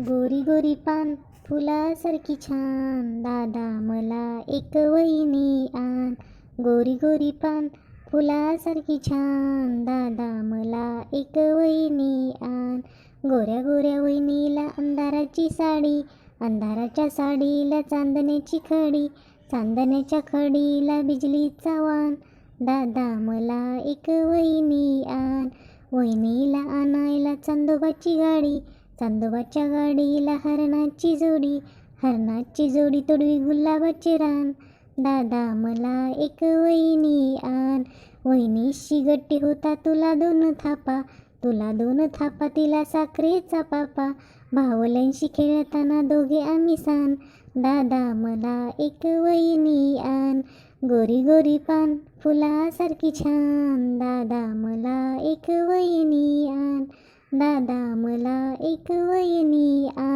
गोरी गोरी पान फुलासारखी छान. दादा मला एक वहिनी आण. गोरी गोरी पान फुलासारखी छान. दादा मला एक वहिनी आण. गोऱ्या गोऱ्या वहिनीला अंधाराची साडी अंधाराच्या साडीला चांदण्याची खडी चांदण्याच्या खडीला बिजलीचा वाण दादा मला एक वहिनी आण. वहिनीला आणायला चांदोबाची गाडी चांदोबाच्या गाडीला हरणाची जोडी हरणाची जोडी तोडवी गुलाबाचे रान. दादा मला एक वहिनी आण. वहिनीशी गट्टी होता तुला दोन थापा. तुला दोन थापा तिला साखरेचा पापा. भावल्यांशी खेळताना दोघे आम्ही सान दादा मला एक वहिनी आण. गोरी गोरी पान फुलासारखी छान. दादा मला एक वहिनी आण. दादा मला एक वयनी आ